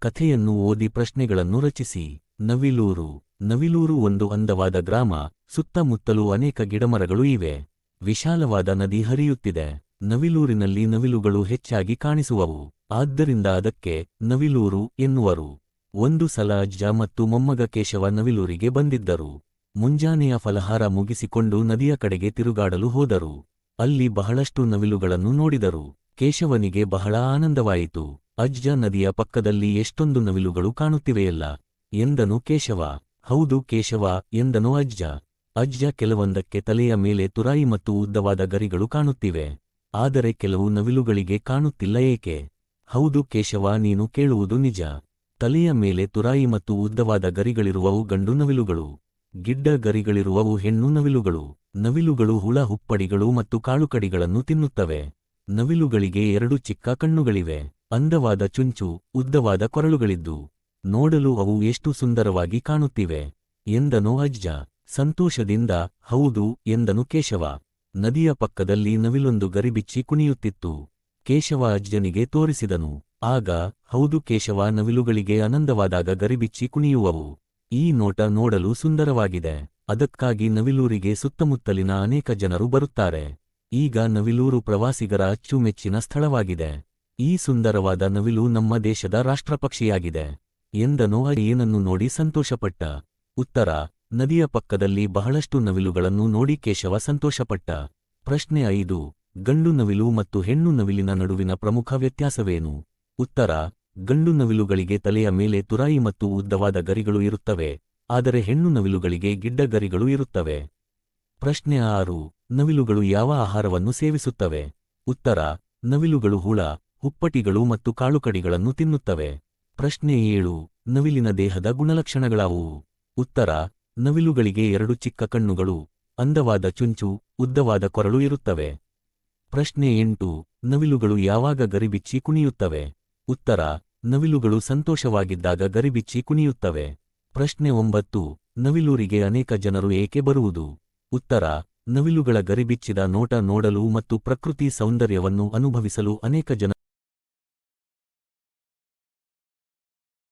ಕಥೆಯನ್ನು ಓದಿ ಪ್ರಶ್ನೆಗಳನ್ನು ರಚಿಸಿ. ನವಿಲೂರು ನವಿಲೂರು ಒಂದು ಅಂದವಾದ ಗ್ರಾಮ, ಸುತ್ತಮುತ್ತಲೂ ಅನೇಕ ಗಿಡಮರಗಳು ಇವೆ. ವಿಶಾಲವಾದ ನದಿ ಹರಿಯುತ್ತಿದೆ. ನವಿಲೂರಿನಲ್ಲಿ ನವಿಲುಗಳು ಹೆಚ್ಚಾಗಿ ಕಾಣಿಸುವವು. ಆದ್ದರಿಂದ ಅದಕ್ಕೆ ನವಿಲೂರು ಎನ್ನುವರು. ಒಂದು ಸಲ ಅಜ್ಜ ಮತ್ತು ಮೊಮ್ಮಗ ಕೇಶವ ನವಿಲೂರಿಗೆ ಬಂದಿದ್ದರು. ಮುಂಜಾನೆಯ ಫಲಹಾರ ಮುಗಿಸಿಕೊಂಡು ನದಿಯ ಕಡೆಗೆ ತಿರುಗಾಡಲು ಹೋದರು. ಅಲ್ಲಿ ಬಹಳಷ್ಟು ನವಿಲುಗಳನ್ನು ನೋಡಿದರು. ಕೇಶವನಿಗೆ ಬಹಳ ಆನಂದವಾಯಿತು. ಅಜ್ಜ ನದಿಯ ಪಕ್ಕದಲ್ಲಿ ಎಷ್ಟೊಂದು ನವಿಲುಗಳು ಕಾಣುತ್ತಿವೆಯಲ್ಲ. ಎಂದನು ಕೇಶವ. ಹೌದು ಕೇಶವ, ಎಂದನು ಅಜ್ಜ. ಅಜ್ಜ ಕೆಲವೊಂದಕ್ಕೆ ತಲೆಯ ಮೇಲೆ ತುರಾಯಿ ಮತ್ತು ಉದ್ದವಾದ ಗರಿಗಳು ಕಾಣುತ್ತಿವೆ. ಆದರೆ ಕೆಲವು ನವಿಲುಗಳಿಗೆ ಕಾಣುತ್ತಿಲ್ಲ ಏಕೆ? ಹೌದು ಕೇಶವ, ನೀನು ಕೇಳುವುದು ನಿಜ. ತಲೆಯ ಮೇಲೆ ತುರಾಯಿ ಮತ್ತು ಉದ್ದವಾದ ಗರಿಗಳಿರುವವು ಗಂಡು ನವಿಲುಗಳು. ಗಿಡ್ಡ ಗರಿಗಳಿರುವವು ಹೆಣ್ಣು ನವಿಲುಗಳು. ನವಿಲುಗಳು ಹುಳ, ಹುಪ್ಪಡಿಗಳು ಮತ್ತು ಕಾಳುಕಡಿಗಳನ್ನು ತಿನ್ನುತ್ತವೆ. ನವಿಲುಗಳಿಗೆ ಎರಡು ಚಿಕ್ಕ ಕಣ್ಣುಗಳಿವೆ. ಅಂದವಾದ ಚುಂಚು, ಉದ್ದವಾದ ಕೊರಳುಗಳಿದ್ದು, ನೋಡಲು ಅವು ಎಷ್ಟು ಸುಂದರವಾಗಿ ಕಾಣುತ್ತಿವೆ. ಎಂದನು ಅಜ್ಜ. ಸಂತೋಷದಿಂದ, ಹೌದು, ಎಂದನು ಕೇಶವ. ನದಿಯ ಪಕ್ಕದಲ್ಲಿ ನವಿಲೊಂದು ಗರಿಬಿಚ್ಚಿ ಕುಣಿಯುತ್ತಿತ್ತು. ಕೇಶವ ಅಜ್ಜನಿಗೆ ತೋರಿಸಿದನು. ಆಗ, ಹೌದು ಕೇಶವ, ನವಿಲುಗಳಿಗೆ ಆನಂದವಾದಾಗ ಗರಿಬಿಚ್ಚಿ ಕುಣಿಯುವವು. ಈ ನೋಟ ನೋಡಲು ಸುಂದರವಾಗಿದೆ. ಅದಕ್ಕಾಗಿ ನವಿಲೂರಿಗೆ ಸುತ್ತಮುತ್ತಲಿನ ಅನೇಕ ಜನರು ಬರುತ್ತಾರೆ. ಈಗ ನವಿಲೂರು ಪ್ರವಾಸಿಗರ ಅಚ್ಚುಮೆಚ್ಚಿನ ಸ್ಥಳವಾಗಿದೆ. ಈ ಸುಂದರವಾದ ನವಿಲು ನಮ್ಮ ದೇಶದ ರಾಷ್ಟ್ರಪಕ್ಷಿಯಾಗಿದೆ. ಎಂದನೋ ಏನನ್ನು ನೋಡಿ ಸಂತೋಷಪಟ್ಟ. ಉತ್ತರ, ನದಿಯ ಪಕ್ಕದಲ್ಲಿ ಬಹಳಷ್ಟು ನವಿಲುಗಳನ್ನು ನೋಡಿ ಕೇಶವ ಸಂತೋಷಪಟ್ಟ. ಪ್ರಶ್ನೆ ಐದು, ಗಂಡು ನವಿಲು ಮತ್ತು ಹೆಣ್ಣು ನವಿಲಿನ ನಡುವಿನ ಪ್ರಮುಖ ವ್ಯತ್ಯಾಸವೇನು? ಉತ್ತರ, ಗಂಡು ನವಿಲುಗಳಿಗೆ ತಲೆಯ ಮೇಲೆ ತುರಾಯಿ ಮತ್ತು ಉದ್ದವಾದ ಗರಿಗಳು ಇರುತ್ತವೆ, ಆದರೆ ಹೆಣ್ಣು ನವಿಲುಗಳಿಗೆ ಗಿಡ್ಡ ಗರಿಗಳು ಇರುತ್ತವೆ. ಪ್ರಶ್ನೆ ಆರು, ನವಿಲುಗಳು ಯಾವ ಆಹಾರವನ್ನು ಸೇವಿಸುತ್ತವೆ? ಉತ್ತರ, ನವಿಲುಗಳು ಹುಳ, ಹುಪ್ಪಟಿಗಳು ಮತ್ತು ಕಾಳುಕಡಿಗಳನ್ನು ತಿನ್ನುತ್ತವೆ. ಪ್ರಶ್ನೆ ಏಳು, ನವಿಲಿನ ದೇಹದ ಗುಣಲಕ್ಷಣಗಳಾವುವು ಉತ್ತರ, ನವಿಲುಗಳಿಗೆ ಎರಡು ಚಿಕ್ಕ ಕಣ್ಣುಗಳು, ಅಂದವಾದ ಚುಂಚು, ಉದ್ದವಾದ ಕೊರಳು ಇರುತ್ತವೆ. ಪ್ರಶ್ನೆ ಎಂಟು, ನವಿಲುಗಳು ಯಾವಾಗ ಗರಿಬಿಚ್ಚಿ ಕುಣಿಯುತ್ತವೆ? ಉತ್ತರ, ನವಿಲುಗಳು ಸಂತೋಷವಾಗಿದ್ದಾಗ ಗರಿಬಿಚ್ಚಿ ಕುಣಿಯುತ್ತವೆ. ಪ್ರಶ್ನೆ ಒಂಬತ್ತು, ನವಿಲೂರಿಗೆ ಅನೇಕ ಜನರು ಏಕೆ ಬರುವುದು? ಉತ್ತರ ನವಿಲುಗಳ ಗರಿಬಿಚ್ಚಿದ ನೋಟ ನೋಡಲು ಮತ್ತು ಪ್ರಕೃತಿ ಸೌಂದರ್ಯವನ್ನು ಅನುಭವಿಸಲು ಅನೇಕ ಜನ